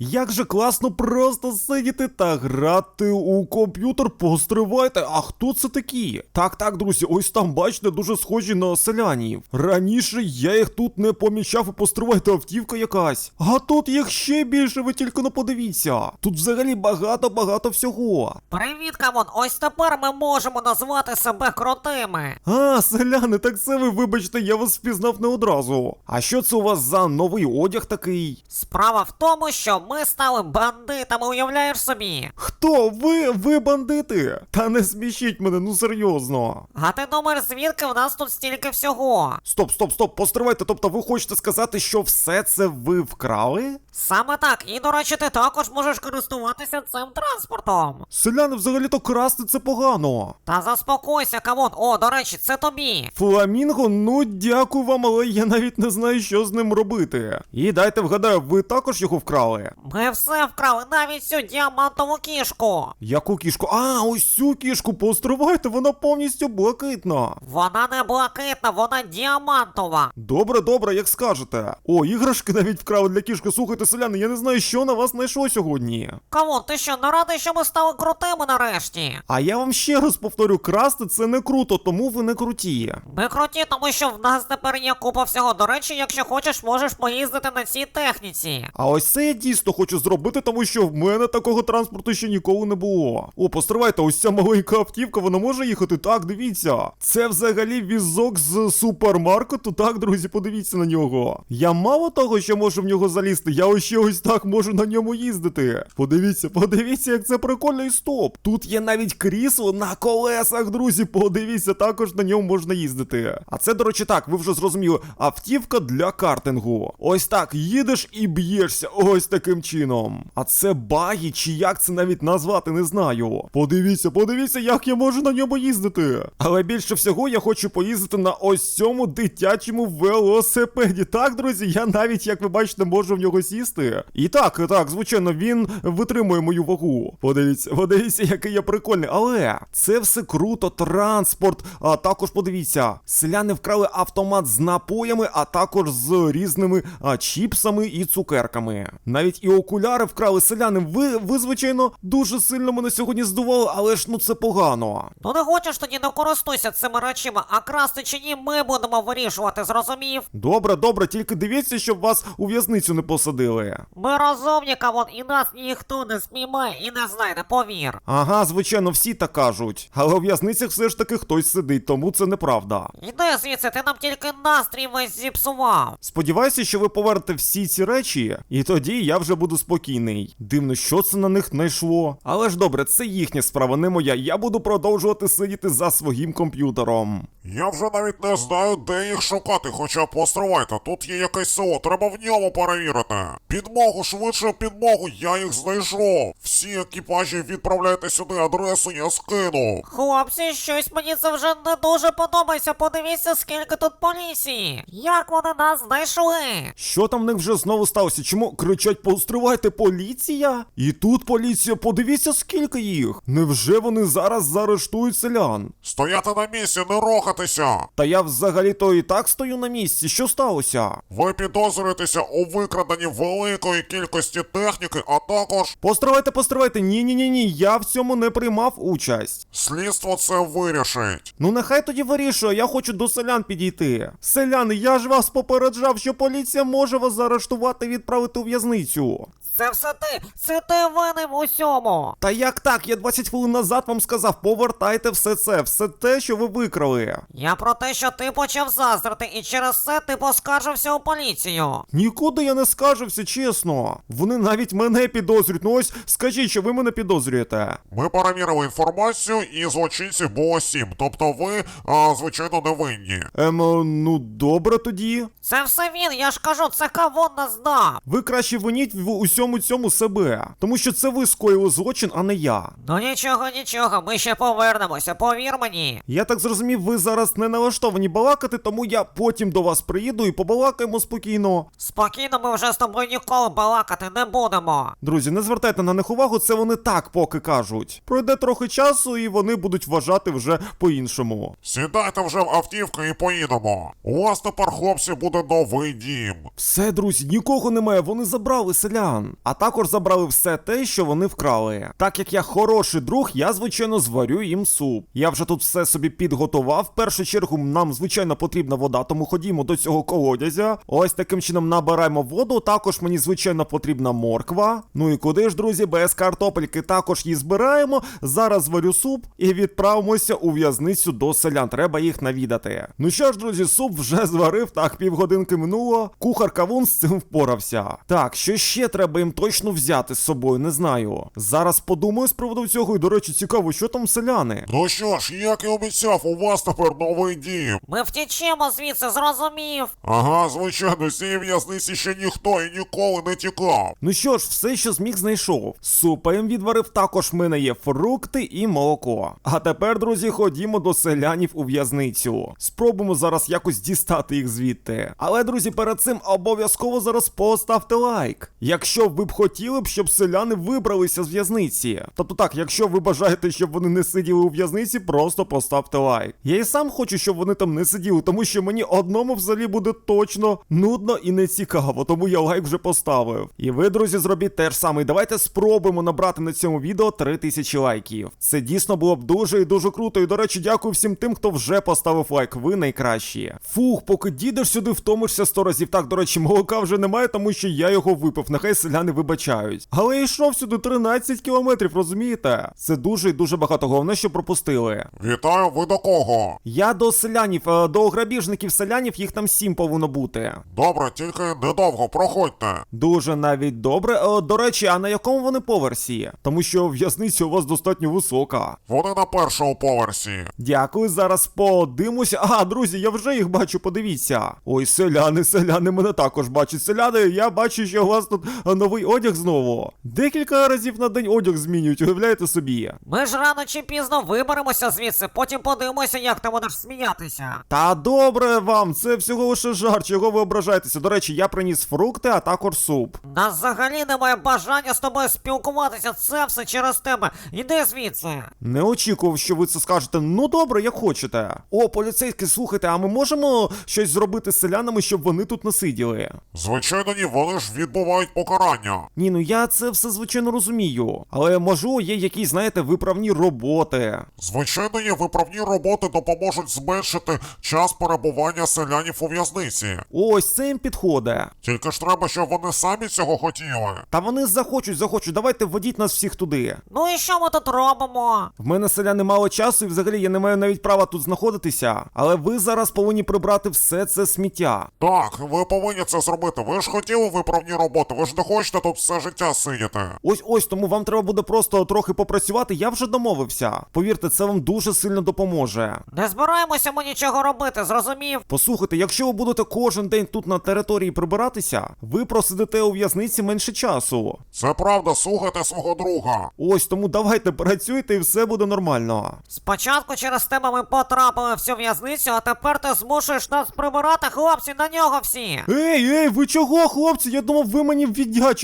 Як же класно просто сидіти та грати у комп'ютер, постривайте, а хто це такі? Так, так, друзі, ось там, бачите, дуже схожі на селянів. Раніше я їх тут не помічав і постривайте автівка якась. А тут їх ще більше, ви тільки не подивіться. Тут взагалі багато-багато всього. Привіт, камон! Ось тепер ми можемо назвати себе крутими. А, селяни, так це ви, вибачте, я вас впізнав не одразу. А що це у вас за новий одяг такий? Справа в тому, що ми стали бандитами, уявляєш собі. Хто? Ви? Ви бандити? Та не смішіть мене, ну серйозно. А ти думаєш, звідки в нас тут стільки всього? Стоп, стоп, стоп, постривайте. Тобто ви хочете сказати, що все це ви вкрали? Саме так, і до речі, ти також можеш користуватися цим транспортом. Селяни взагалі-то красти це погано. Та заспокойся, камон. О, до речі, це тобі. Фламінго, ну дякую вам, але я навіть не знаю, що з ним робити. І дайте вгадаю, ви також його вкрали? Ми все вкрали, навіть цю діамантову кішку. Яку кішку? А, ось цю кішку, постривайте, вона повністю блакитна. Вона не блакитна, вона діамантова. Добре, добре, як скажете. О, іграшки навіть вкрали для кішки. Слухайте, селяни, я не знаю, що на вас знайшло сьогодні. Камон, ти що, не радий, що ми стали крутими нарешті? А я вам ще раз повторю, красти це не круто, тому ви не круті. Ми круті, тому що в нас тепер є купа всього. До речі, якщо хочеш, можеш поїздити на цій техніці. А ось це я дійсно хочу зробити, тому що в мене такого транспорту ще ніколи не було. О, постривайте, ось ця маленька автівка, вона може їхати. Так, дивіться. Це взагалі візок з супермаркету. Так, друзі, подивіться на нього. Я мало того, що можу в нього залізти, я ось ще ось так можу на ньому їздити. Подивіться, подивіться, як це прикольно і стоп. Тут є навіть крісло на колесах, друзі. Подивіться, також на ньому можна їздити. А це, до речі, так, ви вже зрозуміли, автівка для картингу. Ось так, їдеш і б'єшся, ось таким чином. А це багі, чи як це навіть назвати, не знаю. Подивіться, подивіться, як я можу на ньому їздити. Але більше всього я хочу поїздити на ось цьому дитячому велосипеді. Так, друзі, я навіть, як ви бачите, можу в нього сісти. І так, так, звичайно, він витримує мою вагу. Подивіться, подивіться, який я прикольний. Але це все круто, транспорт. А також подивіться, селяни вкрали автомат з напоями, а також з різними а, чіпсами і цукерками. Навіть і окуляри вкрали селяни. Ви, ви, звичайно, дуже сильно мене сьогодні здували, але ж ну це погано. Ну не хочеш тоді не користуйся цими речима, а красти чи ні, ми будемо вирішувати, зрозумів? Добре, добре, тільки дивіться, щоб вас у в'язницю не посадили. Ми розумні, камон, і нас ніхто не спіймає і не знайде, повір. Ага, звичайно, всі так кажуть. Але у в'язницях все ж таки хтось сидить, тому це неправда. Іди звідси, ти нам тільки настрій весь зіпсував. Сподіваюся, що ви повернете всі ці речі, і тоді я вже буду спокійний. Дивно, що це на них знайшло. Але ж добре, це їхня справа, не моя. Я буду продовжувати сидіти за своїм комп'ютером. Я вже навіть не знаю, де їх шукати, хоча постривайте, тут є якесь село, треба в ньому перевірити. Підмогу, швидше підмогу, я їх знайшов. Всі екіпажі відправляйте сюди, адресу я скину. Хлопці, щось мені це вже не дуже подобається. Подивіться, скільки тут поліції. Як вони нас знайшли? Що там в них вже знову сталося? Чому кричать постривайте поліція? І тут поліція, подивіться, скільки їх. Невже вони зараз заарештують селян? Стояти на місці, не рухатися. Та я взагалі-то і так стою на місці. Що сталося? Ви підозрюєтеся у викраденні великої кількості техніки, а також Постривайте, постривайте. Ні, ні, ні, ні. Я в цьому не приймав участь. слідство це вирішить. Ну нехай тоді вирішує, я хочу до селян підійти. Селяни, я ж вас попереджав, що поліція може вас заарештувати і відправити у в'язницю. 我 Це все ти, це ти винен в усьому. Та як так? Я 20 хвилин назад вам сказав, повертайте все це, все те, що ви викрали. Я про те, що ти почав заздрити, і через це ти поскаржився у поліцію. Нікуди я не скажився, чесно. Вони навіть мене підозрюють. Ну ось скажіть, що ви мене підозрюєте. Ми перевірили інформацію, і злочинців було сім. Тобто ви, а, звичайно, не винні. Ем, е, ну добре тоді. Це все він, я ж кажу, це кавон нас знав. Ви краще виніть в усьому цьому себе, тому що це ви скоїли злочин, а не я. Ну нічого, нічого, ми ще повернемося, повір мені. Я так зрозумів, ви зараз не налаштовані балакати, тому я потім до вас приїду і побалакаємо спокійно. Спокійно, ми вже з тобою ніколи балакати не будемо. Друзі, не звертайте на них увагу, це вони так поки кажуть. Пройде трохи часу, і вони будуть вважати вже по-іншому. Сідайте вже в автівку і поїдемо. У вас тепер, хлопці, буде новий дім. Все, друзі, нікого немає, вони забрали селян. А також забрали все те, що вони вкрали. Так як я хороший друг, я звичайно зварю їм суп. Я вже тут все собі підготував. В першу чергу нам звичайно потрібна вода, тому ходімо до цього колодязя. Ось таким чином набираємо воду. Також мені звичайно потрібна морква. Ну і куди ж, друзі, без картопельки також її збираємо. Зараз зварю суп і відправимося у в'язницю до селян. Треба їх навідати. Ну що ж, друзі, суп вже зварив. Так, півгодинки минуло. Кухар Кавун з цим впорався. Так, що ще треба їм точно взяти з собою, не знаю. Зараз подумаю з приводу цього. І до речі, цікаво, що там селяни. Ну що ж, як і обіцяв, у вас тепер новий дім. Ми втічемо звідси, зрозумів. Ага, звичайно, з цієї в'язниці ще ніхто і ніколи не тікав. Ну що ж, все, що зміг, знайшов. Супа їм відварив, також в мене є фрукти і молоко. А тепер, друзі, ходімо до селянів у в'язницю. Спробуємо зараз якось дістати їх звідти. Але, друзі, перед цим обов'язково зараз поставте лайк. Якщо ви б хотіли б, щоб селяни вибралися з в'язниці. Тобто так, якщо ви бажаєте, щоб вони не сиділи у в'язниці, просто поставте лайк. Я і сам хочу, щоб вони там не сиділи, тому що мені одному взагалі буде точно нудно і не цікаво, тому я лайк вже поставив. І ви, друзі, зробіть те ж саме. І давайте спробуємо набрати на цьому відео 3000 лайків. Це дійсно було б дуже і дуже круто. І до речі, дякую всім тим, хто вже поставив лайк. Ви найкращі. Фух, поки дійдеш сюди, втомишся 100 разів. Так, до речі, молока вже немає, тому що я його випив. Нехай селяни вибачають. Але йшов сюди 13 кілометрів, розумієте? Це дуже і дуже багато. Головне, що пропустили. Вітаю, ви до кого? Я до селянів, е, до грабіжників селянів, їх там сім повинно бути. Добре, тільки недовго, проходьте. Дуже навіть добре. Е, До речі, а на якому вони поверсі? Тому що в'язниця у вас достатньо висока. Вони на першому поверсі. Дякую, зараз подивимося. А, друзі, я вже їх бачу, подивіться. Ой, селяни, селяни мене також бачать. Селяни, я бачу, що у вас тут е, новий одяг знову. Декілька разів на день одяг змінюють, уявляєте собі. Ми ж рано чи пізно виберемося звідси, потім подивимося, як ти будеш сміятися. Та добре вам, це всього лише жарт, чого ви ображаєтеся. До речі, я приніс фрукти, а також суп. Нас взагалі немає бажання з тобою спілкуватися, це все через тебе. Іди звідси. Не очікував, що ви це скажете. Ну добре, як хочете. О, поліцейські, слухайте, а ми можемо щось зробити з селянами, щоб вони тут не сиділи? Звичайно, ні, вони ж відбувають покарання. Ні, ну я це все звичайно розумію. Але можу, є якісь, знаєте, виправні роботи. Звичайно, ні, виправні роботи допоможуть зменшити час перебування селянів у в'язниці. Ось це їм підходить. Тільки ж треба, щоб вони самі цього хотіли. Та вони захочуть, захочуть. Давайте введіть нас всіх туди. Ну і що ми тут робимо? В мене селяни мало часу, і взагалі я не маю навіть права тут знаходитися. Але ви зараз повинні прибрати все це сміття. Так, ви повинні це зробити. Ви ж хотіли виправні роботи, ви ж не хочете тут все життя сидіти. Ось ось тому вам треба буде просто трохи попрацювати. Я вже домовився. Повірте, це вам дуже сильно допоможе. Не збираємося ми нічого робити, зрозумів? Послухайте, якщо ви будете кожен день тут на території прибиратися, ви просидите у в'язниці менше часу. Це правда, слухайте свого друга. Ось тому давайте працюйте і все буде нормально. Спочатку через тебе ми потрапили в цю в'язницю, а тепер ти змушуєш нас прибирати хлопці на нього всі. Ей, ей, ви чого, хлопці? Я думав, ви мені віддячите.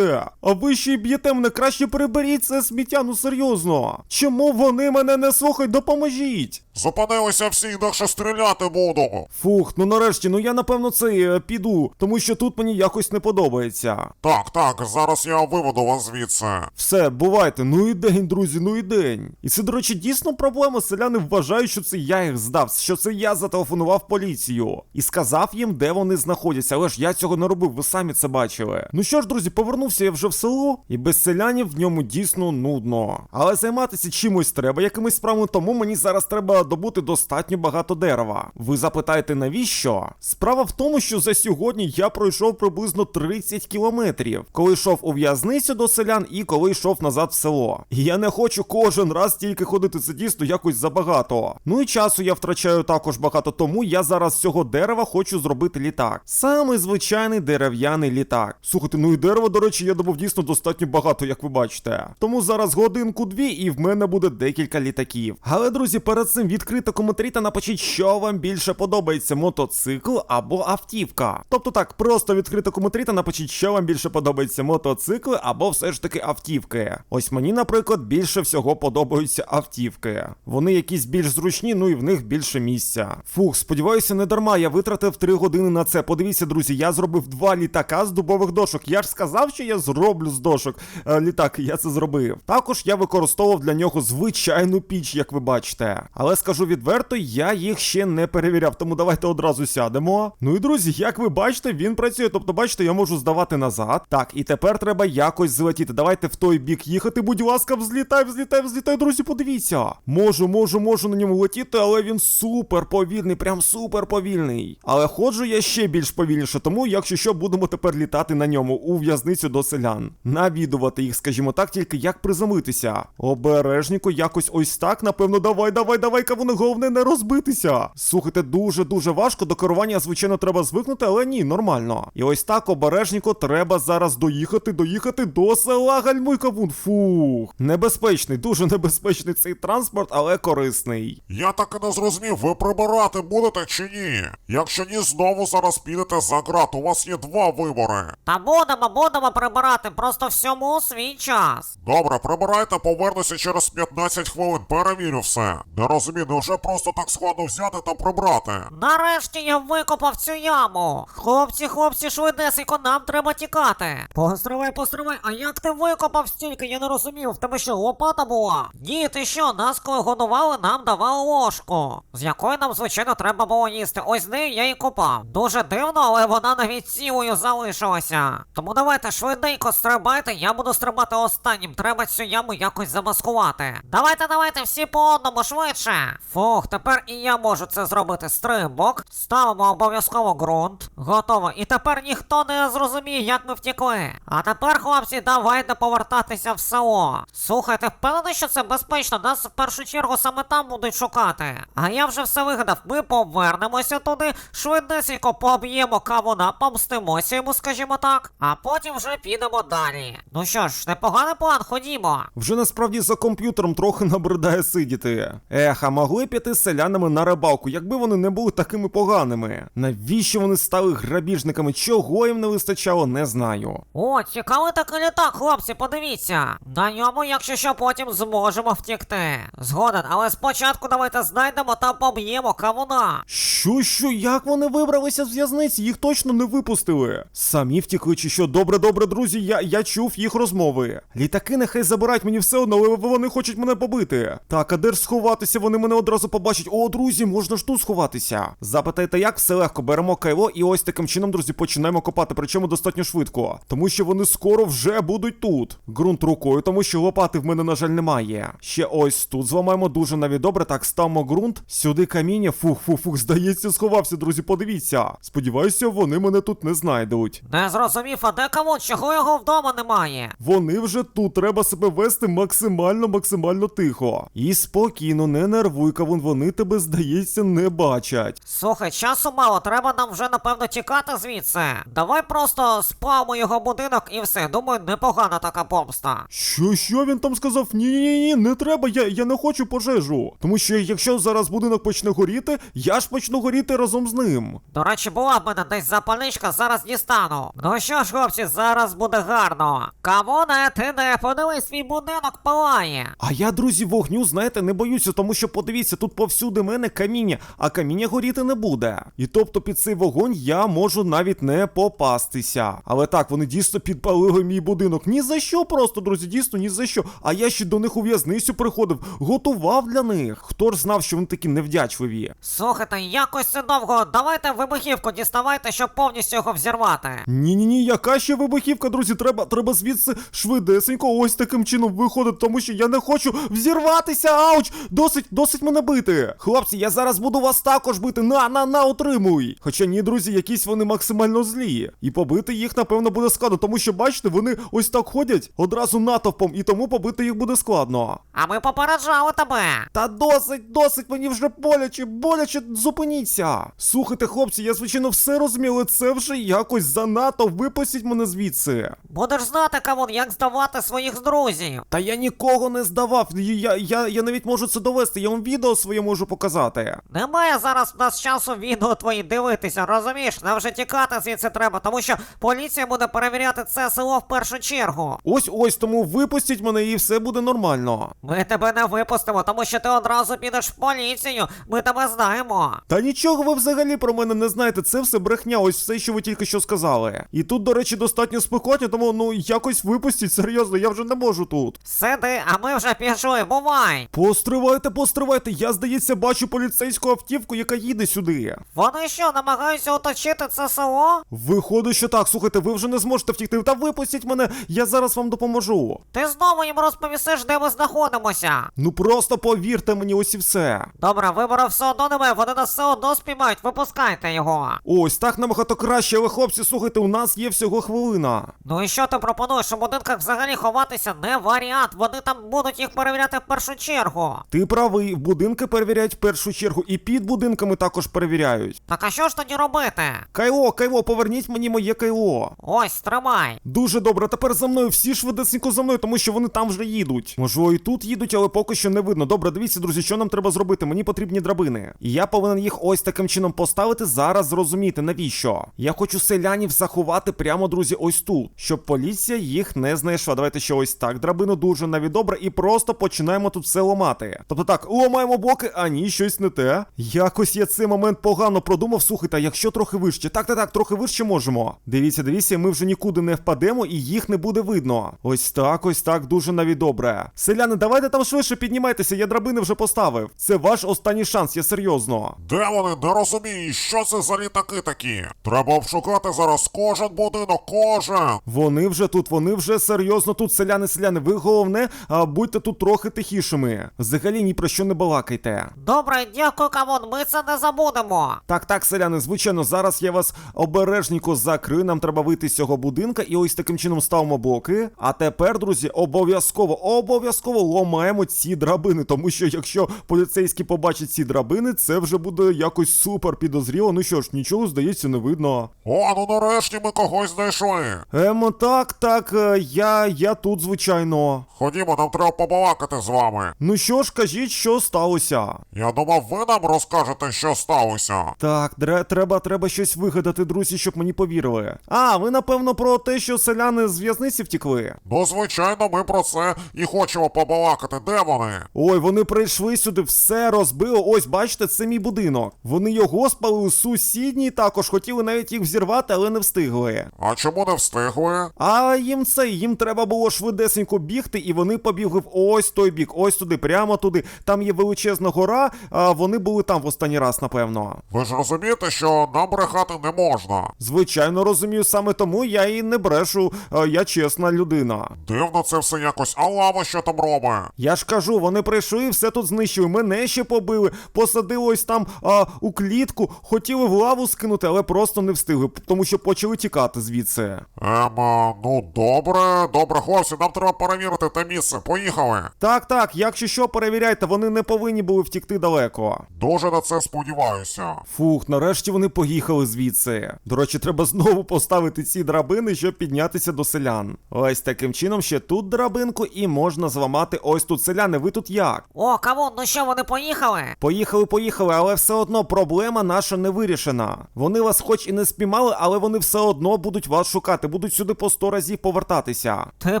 А ви ще й б'єте мене, краще приберіть це сміття, ну серйозно. Чому вони мене не слухають? Допоможіть. Зупинилися всі, інакше стріляти буду. Фух, ну нарешті, ну я напевно це е, піду, тому що тут мені якось не подобається. Так, так, зараз я виведу вас звідси. Все, бувайте, ну і день, друзі, ну і день. І це, до речі, дійсно проблема. Селяни вважають, що це я їх здав, що це я зателефонував поліцію і сказав їм, де вони знаходяться. Але ж я цього не робив, ви самі це бачили. Ну що ж, друзі, повернувся я вже в село, і без селянів в ньому дійсно нудно. Але займатися чимось треба, якимись справами, тому мені зараз треба добути достатньо багато дерева. Ви запитаєте, навіщо? Справа в тому, що за сьогодні я пройшов приблизно 30 кілометрів, коли йшов у в'язницю до селян і коли йшов назад в село. Я не хочу кожен раз тільки ходити, це дійсно якось забагато. Ну і часу я втрачаю також багато, тому я зараз з цього дерева хочу зробити літак. Самий звичайний дерев'яний літак. Слухайте, ну і дерева, до речі, я добув дійсно достатньо багато, як ви бачите. Тому зараз годинку-дві, і в мене буде декілька літаків. Але, друзі, перед цим відкрито коментарі та напишіть, що вам більше подобається: мотоцикл або автівка. Тобто так, просто відкрито коментарі та напишіть, що вам більше подобається мотоцикли або все ж таки автівки. Ось мені, наприклад, більше всього подобаються автівки. Вони якісь більш зручні, ну і в них більше місця. Фух, сподіваюся, не дарма. Я витратив 3 години на це. Подивіться, друзі, я зробив два літака з дубових дошок. Я ж сказав, що я зроблю з дошок е, літак, я це зробив. Також я використовував для нього звичайну піч, як ви бачите. Але скажу відверто, я їх ще не перевіряв, тому давайте одразу сядемо. Ну і друзі, як ви бачите, він працює. Тобто, бачите, я можу здавати назад. Так, і тепер треба якось злетіти. Давайте в той бік їхати, будь ласка, взлітай, взлітай, взлітай, друзі, подивіться. Можу, можу, можу на ньому летіти, але він супер повільний, прям супер повільний. Але ходжу я ще більш повільніше, тому якщо що, будемо тепер літати на ньому у в'язницю до селян. Навідувати їх, скажімо так, тільки як приземлитися. Обережніко, якось ось так, напевно, давай, давай, давай, кавуни, головне не розбитися. Слухайте, дуже дуже важко. До керування, звичайно, треба звикнути, але ні, нормально. І ось так обережніко треба зараз доїхати, доїхати до села Гальмуй кавун. Фух. Небезпечний, дуже небезпечний цей транспорт, але корисний. Я так і не зрозумів, ви прибирати будете чи ні? Якщо ні, знову зараз підете за град, у вас є два вибори. Та будемо, будемо прибирати, просто всьому свій час. Добре, прибирайте, повернуся через 15 хвилин, перевірю все. Не розумію, невже просто так складно взяти та прибрати? Нарешті я викопав цю яму. Хлопці, хлопці, швидесенько, нам треба тікати. Постривай, постривай, а як ти викопав стільки? Я не розумів, в тебе що, лопата була? Ні, ти що, нас коли годували, нам давали ложку. З якої нам, звичайно, треба було їсти. Ось з нею я і копав. Дуже дивно, але вона навіть цілою залишилася. Тому давайте швиденько стрибайте, я буду стрибати останнім. Треба цю яму якось замаскувати. Давайте, давайте, всі по одному швидше. Фух, тепер і я можу це зробити. Стрибок. Ставимо обов'язково ґрунт. Готово. І тепер ніхто не зрозуміє, як ми втекли. А тепер, хлопці, давайте повертатися в село. Слухайте, впевнений, що це безпечно. Нас в першу чергу саме там будуть шукати. А я вже все вигадав. Ми повернемося туди, швидесенько поб'ємо кавуна, помстимося йому, скажімо так. А потім вже підемо далі. Ну що ж, непоганий план, ходімо. Вже насправді за комп'ютером трохи набридає сидіти. Ех, а могли піти з селянами на рибалку, якби вони не були такими поганими. Навіщо вони стали грабіжниками? Чого їм не вистачало, не знаю. О, цікавий такий літак, хлопці, подивіться. На ньому, якщо що, потім зможемо втікти. Згоден, але спочатку давайте знайдемо та поб'ємо кавуна. Що, що, як вони вибралися з в'язниці? Їх точно не випустили. Самі втікли, чи що? Добре, добре, друзі, я, я чув їх розмови. Літаки нехай забирають мені все одно, але вони хочуть мене побити. Так, а де ж сховатися? Вони мене одразу побачать. О, друзі, можна ж тут сховатися. Запитайте, як все легко, беремо кайло і ось таким чином, друзі, починаємо копати, причому достатньо швидко. Тому що вони скоро вже будуть тут. Ґрунт рукою, тому що лопати в мене, на жаль, немає. Ще ось тут зламаємо дуже навіть добре. Так, ставимо ґрунт, сюди каміння. Фух, фух, фух, здається, сховався, друзі. Подивіться. Сподіваюся, вони мене тут не знайдуть. Не зрозумів, а де кавун? Чого його вдома немає? Вони вже тут, треба себе вести максимально, максимально тихо. І спокійно, не нервуй, кавун, вони тебе, здається, не бачать. Слухай, часу мало, треба нам вже напевно тікати звідси. Давай просто спавимо його будинок і все. Думаю, непогана така помста. Що, що він там сказав? Ні, ні, ні, не треба, я, я не хочу пожежу. Тому що якщо зараз будинок почне горіти, я ж почну горіти разом з ним. До речі, була в мене десь запальничка, зараз дістану. Ну що ж, хлопці, зараз буде гарно. Кавуне, ти не подивись, свій будинок палає. А я, друзі, вогню, знаєте, не боюся, тому що подивіться, тут повсюди мене каміння, а каміння горіти не буде. І тобто під цей вогонь я можу навіть не попастися. Але так, вони дійсно підпалили мій будинок. Ні за що просто, друзі, дійсно, ні за що. А я ще до них у в'язницю приходив, готував для них. Хто ж знав, що вони такі невдячливі? Слухайте, якось це довго. Давайте вибухівку діставайте, щоб повністю його взірвати. Ні, ні, ні, яка ще вибухівка, друзі, треба, треба звідси швидесенько ось таким чином виходити, тому що я не хочу взірватися. Ауч! Досить, досить мене бити. Хлопці, я зараз буду вас також бити. На, на, на, отримуй. Хоча ні, друзі, якісь вони максимально злі. І побити їх, напевно, буде складно, тому що, бачите, вони ось так ходять одразу натовпом, і тому побити їх буде складно. А ми попереджали тебе. Та досить, досить, мені вже боляче, боляче, зупиніться. Слухайте, хлопці, я звичайно все розумію, але це вже якось занадто. Випустіть мене звідси. Будеш знати, кавун, як здавати своїх друзів. Та я нікого не здавав. Я, я, я навіть можу це довести. Я вам відео своє можу показати. Немає зараз в нас часу відео твої дивитися, розумієш? Нам вже тікати звідси треба, тому що поліція буде перевіряти це село в першу чергу. Ось ось тому випустіть мене і все буде нормально. Ми тебе не випустимо, тому що ти одразу підеш в поліцію. Ми тебе знаємо. Та нічого ви взагалі про мене не знаєте, це все брехня, ось все, що ви тільки що сказали. І тут, до речі, достатньо спекотно, тому ну якось випустіть, серйозно, я вже не можу тут. Сиди, а ми вже пішли, бувай. Постривайте, постривайте, я, здається, бачу поліцейську автівку, яка їде сюди. Вони що, намагаються оточити це село? Виходить, що так, слухайте, ви вже не зможете втікти. Та випустіть мене, я зараз вам допоможу. Ти знову їм розповісиш, де ми знаходимося. Ну просто повірте мені, ось і все. Добре, вибору все одно немає, вони нас все одно спіймають, випускайте його. Ось так набагато краще, але хлопці, слухайте, у нас є всього хвилина. Ну і що ти пропонуєш? У будинках взагалі ховатися не варіант. Вони там будуть їх перевіряти в першу чергу. Ти правий, будинки перевіряють в першу чергу, і під будинками також перевіряють. Так а що ж тоді робити? Кайло, Кайло, поверніть мені моє кайло. Ось, тримай. Дуже добре, тепер за мною всі швидесенько за мною, тому що вони там вже їдуть. Можливо, і тут їдуть, але поки що не видно. Добре, дивіться, друзі, що нам треба зробити. Мені потрібні драбини. І я повинен їх ось таким чином поставити. Зараз зрозуміти, навіщо. Я хочу селянів заховати прямо, друзі, ось тут, щоб поліція їх не знайшла. Давайте ще ось так. Драбину дуже навіть добре, і просто починаємо тут все ламати. Тобто так, ламаємо блоки, а ні, щось не те. Якось я цей момент погано продумав. Слухайте, а якщо трохи вище, так, так, так, трохи вище можемо. Дивіться, дивіться, ми вже нікуди не впадемо і їх не буде видно. Ось так, ось так, дуже навіть добре. Селяни, давайте там швидше піднімайтеся, я драбини вже поставив. Це ваш останній шанс, я серйозно. Де вони? Не розумію, що це за літаки такі? Треба обшукати зараз кожен будинок, кожен. Вони вже тут, вони вже серйозно тут, селяни, селяни. Ви головне, а, будьте тут трохи тихішими. Взагалі ні про що не балакайте. Добре, дякую, камон, ми це не забудемо. Так, так, селяни, звичайно, зараз я вас обережненько закрию. Нам треба вийти з цього будинка і ось таким чином ставимо блоки. А тепер, друзі, обов'язково, обов'язково ламаємо ці драбини, тому що якщо поліцейські побачать ці драбини, це вже буде якось супер підозріло. Ну що ж, нічого здається, не видно. О, ну нарешті ми когось знайшли. Ем, так, так, е, я, я тут, звичайно. Ходімо, нам треба побалакати з вами. Ну що ж, кажіть, що сталося? Я думав, ви нам розкажете, що сталося. Так, дре, треба, треба щось вигадати, друзі, щоб мені повірили. А, ви напевно про те, що селяни з в'язниці втікли. Ну, звичайно, ми про це і хочемо побалакати. Де вони? Ой, вони прийшли сюди, все розбили. Ось, бачите, це мій будинок. Вони його спалили сусідній також, хотіли навіть їх взірвати, але не встигли. А чому не встигли? А їм це, їм треба було швидесенько бігти, і вони побігли в ось той бік, ось туди, прямо туди. Там є величезна гора, а вони були там в останній раз, напевно. Ви ж розумієте, що нам брехати не можна. Звичайно, розумію, саме тому я і не брешу, а я чесна людина. Дивно це все якось, а лава що там робить? Я ж кажу, вони прийшли і все тут знищили. Мене ще побили, посадили ось там а, у клітку, хотіли в лаву скинути, але просто не встигли, тому що почали тікати звідси. Ем, а, ну добре, добре, хлопці, нам треба перевірити те місце. Поїхали. Так, так, якщо що, перевіряйте, вони не повинні були втікти далеко. Дуже на це сподіваюся. Фух, нарешті вони поїхали звідси. До речі, треба знову поставити ці драбини, щоб піднятися до селян. Ось таким чином ще тут драбинку і можна зламати ось тут селяни. Ви тут як? О, камон, ну що, вони поїхали? Поїхали, поїхали, але все одно проблема наша не вирішена. Вони вас хоч і не спіймали, але вони все одно будуть вас шукати, будуть сюди по сто разів повертатися. Ти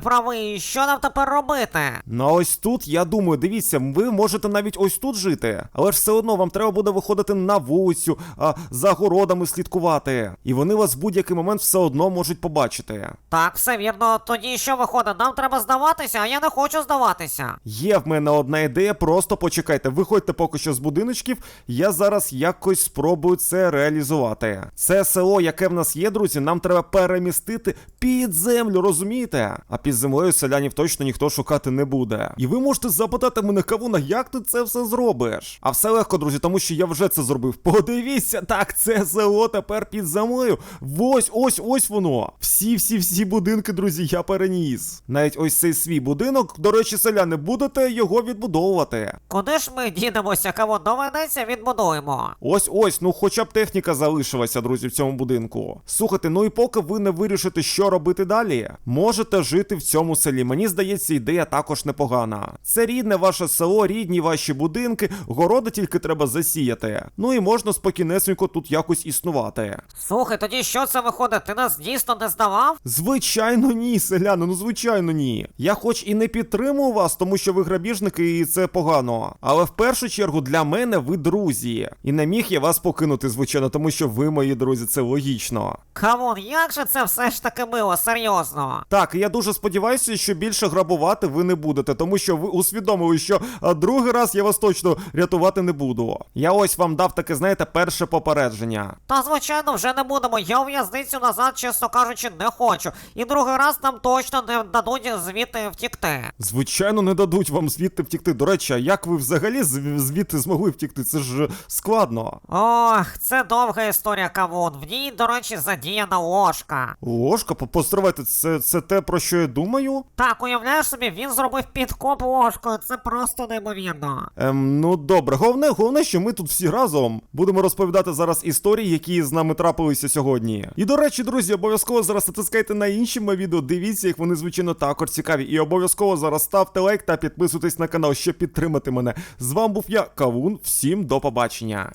правий, що нам тепер робити? Ну ось тут, я думаю, дивіться, ви можете навіть ось тут жити, але ж все одно вам треба буде виходити на вулицю, а за городами слідкувати. І вони вас в будь-який момент все одно можуть побачити. Так, все вірно, тоді що виходить? Нам треба здаватися, а я не хочу здаватися. Є в мене одна ідея, просто почекайте. Виходьте поки що з будиночків. Я зараз якось спробую це реалізувати. Це село, яке в нас є, друзі, нам треба перемістити під землю, розумієте? А під землею селянів точно ніхто шукати не буде. І ви можете запитати мене, Кавуна, як ти це все зробиш? А все легко, друзі, тому що я вже це зробив. Подивіться, так, це село тепер під землею. Ось, ось, ось воно. Всі, всі, всі будинки, друзі, я переніс. Навіть ось цей свій будинок. До речі, селяни, будете його відбудовувати. Куди ж ми дінемося, кого доведеться, відбудуємо. Ось ось, ну хоча б техніка залишилася, друзі, в цьому будинку. Слухайте, ну і поки ви не вирішите, що робити далі, можете жити в цьому селі. Мені здається, ідея також непогана. Це рідне ваше село, рідні ваші. Ваші будинки, городи тільки треба засіяти. Ну і можна спокійнесенько тут якось існувати. Слухай, тоді що це виходить? Ти нас дійсно не здавав? Звичайно, ні, селяни, ну звичайно, ні. Я хоч і не підтримую вас, тому що ви грабіжники, і це погано. Але в першу чергу для мене ви друзі. І не міг я вас покинути, звичайно, тому що ви мої друзі, це логічно. Камон, як же це все ж таки мило, серйозно? Так, я дуже сподіваюся, що більше грабувати ви не будете, тому що ви усвідомили, що а, другий раз я вас точно рятувати не буду. Я ось вам дав таке, знаєте, перше попередження. Та звичайно вже не будемо. Я в'язницю назад, чесно кажучи, не хочу. І другий раз нам точно не дадуть звідти втікти. Звичайно, не дадуть вам звідти втікти. До речі, а як ви взагалі зв- звідти змогли втікти? Це ж складно. Ох, це довга історія, Кавун. В ній, до речі, задіяна ложка. Ложка, по- постривайте, це, це те, про що я думаю? Так, уявляєш собі, він зробив підкоп ложкою. Це просто неймовірно. Ем, ну добре, головне, головне, що ми тут всі разом будемо розповідати зараз історії, які з нами трапилися сьогодні. І до речі, друзі, обов'язково зараз натискайте на інші мої відео, дивіться їх, вони звичайно також цікаві. І обов'язково зараз ставте лайк та підписуйтесь на канал, щоб підтримати мене. З вами був я, Кавун. Всім до побачення.